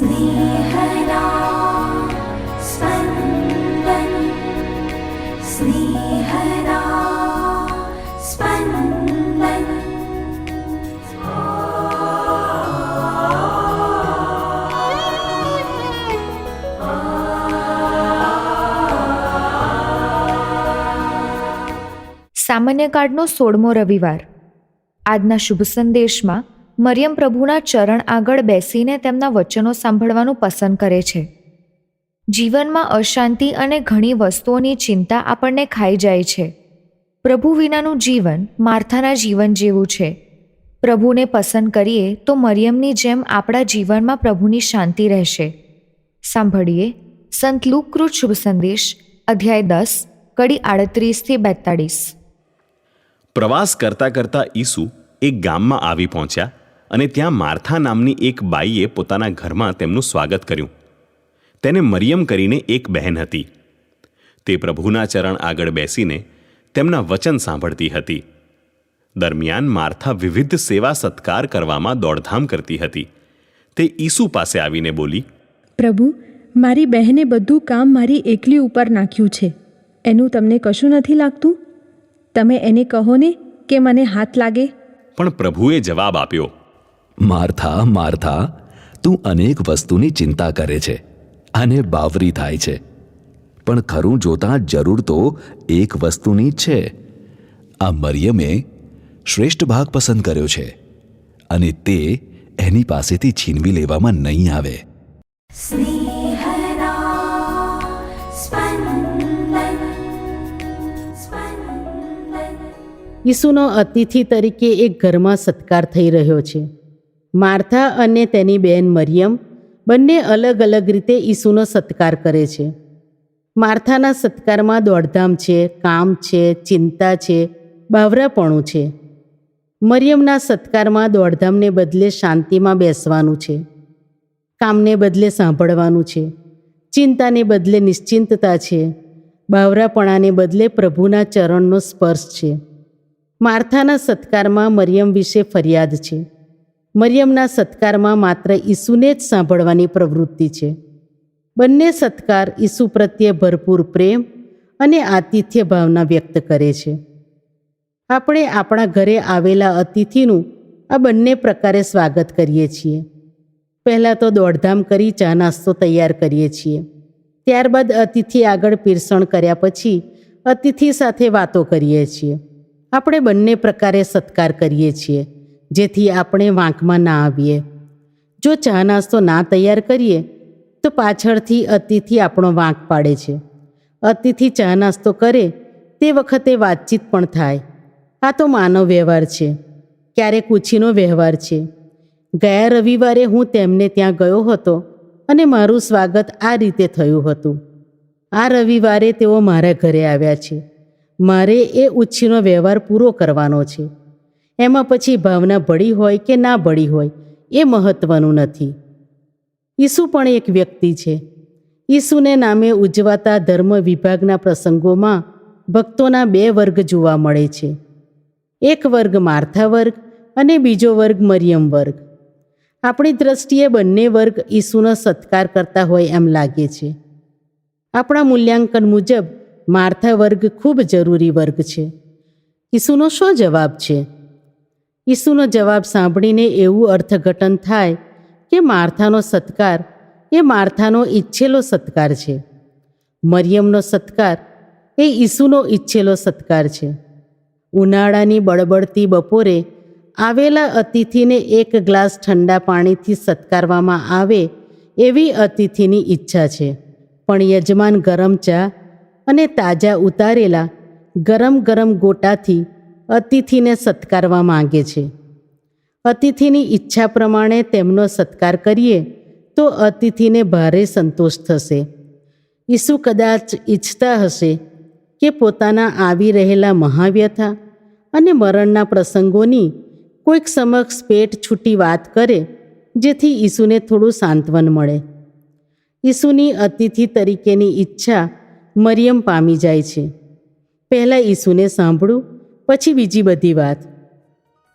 स्नेहदा स्पन्दन् स्नेहदा स्पन्दन् સામાન્ય કાળનો સોળમો રવિવાર આજના શુભ સંદેશમાં મરિયમ પ્રભુના ચરણ આગળ બેસીને તેમના વચનો સાંભળવાનું પસંદ કરે છે. જીવનમાં અશાંતિ અને ઘણી વસ્તુઓની ચિંતા આપણને ખાઈ જાય છે. પ્રભુ વિનાનું જીવન માર્થાના જીવન જેવું છે. પ્રભુને પસંદ કરીએ તો મરિયમની જેમ આપણા જીવનમાં પ્રભુની શાંતિ રહેશે. સાંભળીએ સંત લુકૃત શુભ સંદેશ, અધ્યાય દસ, કડી આડત્રીસથી બેતાળીસ. પ્રવાસ કરતા કરતા ઈસુ એક ગામમાં આવી પહોંચ્યા. અને ત્યાં માર્થા નામની એક બાઈએ પોતાના ઘરમાં તેમનું સ્વાગત કર્યું. તેને મરિયમ કરીને એક બહેન હતી. તે પ્રભુના ચરણ આગળ બેસીને તેમના વચન સાંભળતી હતી. દરમિયાન માર્થા વિવિધ સેવા સત્કાર કરવામાં દોડધામ કરતી હતી. તે ઈસુ પાસે આવીને બોલી પ્રભુ મારી બહેને બધું કામ મારી એકલી ઉપર નાખ્યું છે. એનું તમને કશું નથી લાગતું? તમે એને કહો ને કે મને હાથ લાગે. પણ પ્રભુએ જવાબ આપ્યો માર્થા માર્થા તું અનેક વસ્તુની ચિંતા કરે છે અને બાવરી થાય છે. પણ ખરું જોતાં જરૂર તો એક વસ્તુની જ છે. આ મરિયમે શ્રેષ્ઠ ભાગ પસંદ કર્યો છે અને તે એની પાસેથી છીનવી લેવામાં નહીં આવે. ઈસુનો અતિથિ તરીકે એક ઘરમાં સત્કાર થઈ રહ્યો છે. માર્થા અને તેની બહેન મરિયમ બંને અલગ અલગ રીતે ઈસુનો સત્કાર કરે છે. માર્થાના સત્કારમાં દોડધામ છે, કામ છે, ચિંતા છે, બાવરાપણું છે. મરિયમના સત્કારમાં દોડધામને બદલે શાંતિમાં બેસવાનું છે. કામને બદલે સાંભળવાનું છે. ચિંતાને બદલે નિશ્ચિંતતા છે. બાવરાપણાને બદલે પ્રભુના ચરણનો સ્પર્શ છે. માર્થાના સત્કારમાં મરિયમ વિશે ફરિયાદ છે. મરિયમના સત્કારમાં માત્ર ઈસુને જ સાંભળવાની પ્રવૃત્તિ છે. બંને સત્કાર ઈસુ પ્રત્યે ભરપૂર પ્રેમ અને આતિથ્ય ભાવના વ્યક્ત કરે છે. આપણે આપણા ઘરે આવેલા અતિથિનું આ બંને પ્રકારે સ્વાગત કરીએ છીએ. પહેલાં તો દોડધામ કરી ચા નાસ્તો તૈયાર કરીએ છીએ. ત્યારબાદ અતિથિ આગળ પીરસણ કર્યા પછી અતિથિ સાથે વાતો કરીએ છીએ. આપણે બંને પ્રકારે સત્કાર કરીએ છીએ. જેથી આપણે વાંકમાં ના આવીએ. જો ચા નાસ્તો ના તૈયાર કરીએ, તો પાછળથી અતિથિ આપણો વાંક પાડે છે. અતિથિ ચા નાસ્તો કરે, તે વખતે વાતચીત પણ થાય. આ તો માનવ વ્યવહાર છે. ક્યારેક ઉછીનો વ્યવહાર છે. ગયા રવિવારે હું તેમને ત્યાં ગયો હતો અને મારું સ્વાગત આ રીતે થયું હતું. આ રવિવારે તેઓ મારા ઘરે આવ્યા છે. મારે એ ઉછીનો વ્યવહાર પૂરો કરવાનો છે. એમાં પછી ભાવના ભળી હોય કે ના ભળી હોય એ મહત્વનું નથી. ઈસુ પણ એક વ્યક્તિ છે. ઈસુને નામે ઉજવાતા ધર્મ વિભાગના પ્રસંગોમાં ભક્તોના બે વર્ગ જોવા મળે છે. એક વર્ગ માર્થા વર્ગ અને બીજો વર્ગ મરિયમ વર્ગ. આપણી દ્રષ્ટિએ બંને વર્ગ ઈસુનો સત્કાર કરતા હોય એમ લાગે છે. આપણા મૂલ્યાંકન મુજબ માર્થા વર્ગ ખૂબ જરૂરી વર્ગ છે. ઈસુનો શું જવાબ છે? ઈસુનો જવાબ સાંભળીને એવું અર્થઘટન થાય કે માર્થાનો સત્કાર એ માર્થાનો ઈચ્છેલો સત્કાર છે. મરિયમનો સત્કાર એ ઈસુનો ઈચ્છેલો સત્કાર છે. ઉનાળાની બળબડતી બપોરે આવેલા અતિથિને એક ગ્લાસ ઠંડા પાણીથી સત્કારવામાં આવે એવી અતિથિની ઈચ્છા છે. પણ યજમાન ગરમ ચા અને તાજા ઉતારેલા ગરમ ગરમ ગોટાથી અતિથિને સત્કારવા માંગે છે. અતિથિની ઈચ્છા પ્રમાણે તેમનો સત્કાર કરીએ તો અતિથિને ભારે સંતોષ થશે. ઈસુ કદાચ ઈચ્છતા હશે કે પોતાના આવી રહેલા મહાવ્યથા અને મરણના પ્રસંગોની કોઈક સમક્ષ પેટ છૂટી વાત કરે, જેથી ઈસુને થોડું સાંત્વન મળે. ઈસુની અતિથિ તરીકેની ઈચ્છા મરિયમ પામી જાય છે. પહેલાં ઈસુને સાંભળું પછી બીજી બધી વાત.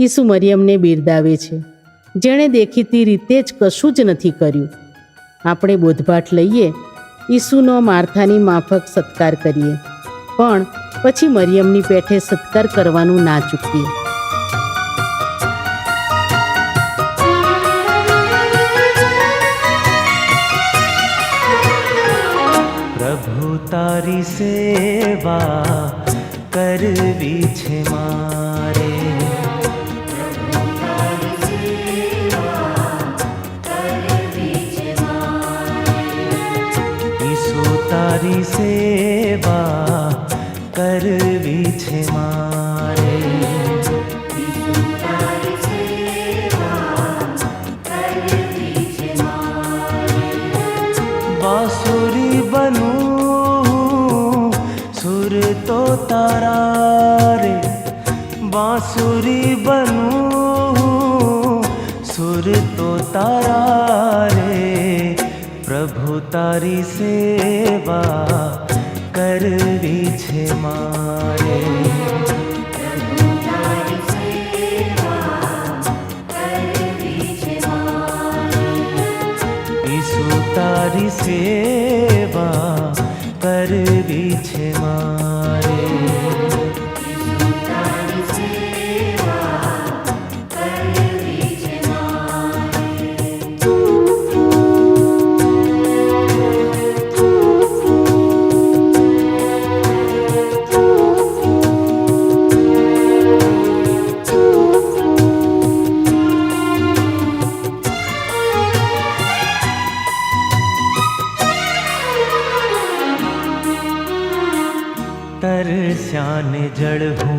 ઈસુ મરિયમને બિરદાવે છે. જેણે દેખીતી રીતે જ કશું જ નથી કર્યું. આપણે બોધપાઠ લઈએ, ઈસુનો માર્થાની માફક સત્કાર કરીએ. પણ પછી મરિયમની પેઠે સત્કાર કરવાનું ના ચૂકીએ. પ્રભુ તારી સેવા કરવી છે મારે. તારી સેવા કરવી છે મારે તારા રે બાંસુરી બનું સુર તો તારા રે પ્રભુ તારી સેવા કરવી છે મારે. તારી સેવા કરવી છે મારે. पहाड़ हो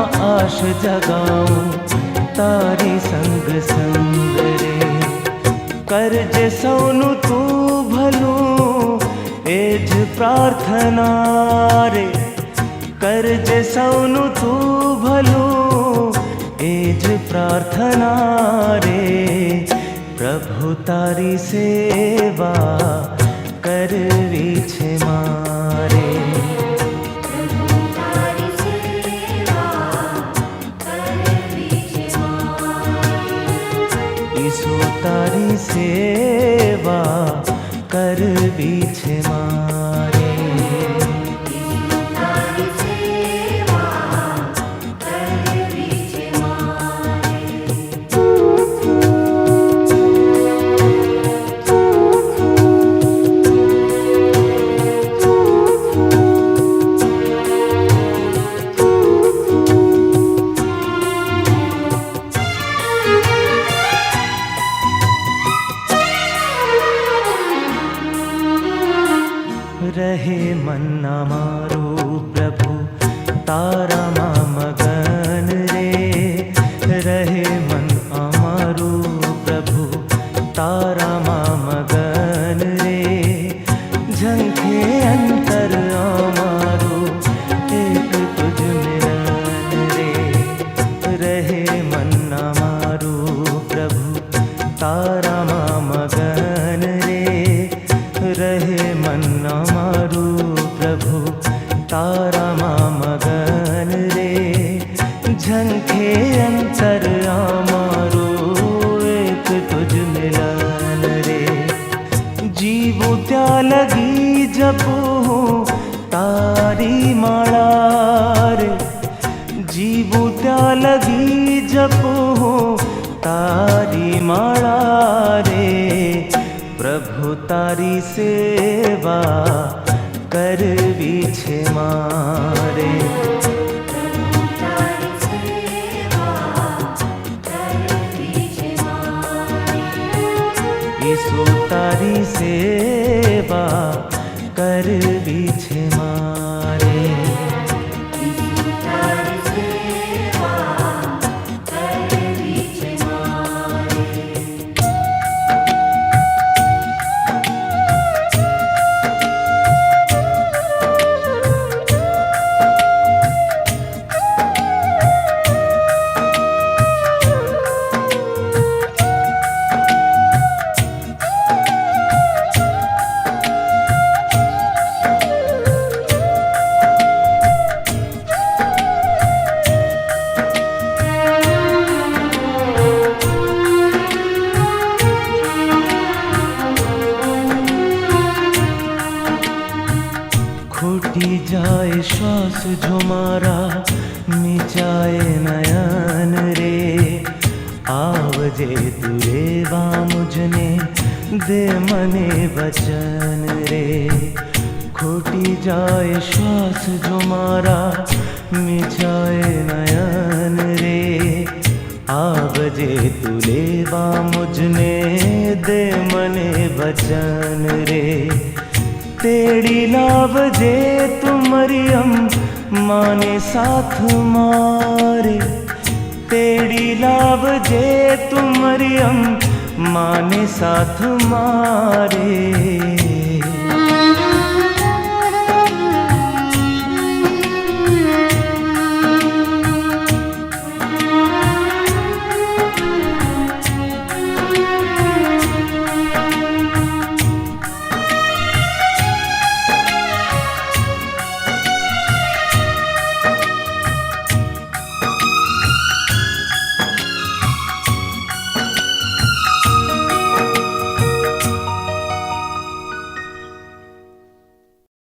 નિરાશામાં આશ જગાઉં તારી સંગ સંગ રે કરજે સૌનું તું ભલું એ જ પ્રાર્થના રે કરજે સૌનું તું ભલું એ જ પ્રાર્થના રે પ્રભુ તારી સેવા કરવી તારી સેવા રહે મન્ના મારું પ્રભુ તારામાં તારી સેવા કરવી છે મારે. ઈસુ તારી સેવા કરવી આવજે તું રેવા મુજને દે મને વચન રે ખોટી જાય શ્વાસ જો મારા મીછાય નયન રે આવજે તું લેવા મુજને દે મને વચન રે તેડી લાવજે તું મરિયમ માને સાથ મારે તેડી લાવજે તું મરિયમ માને સાથ મારે.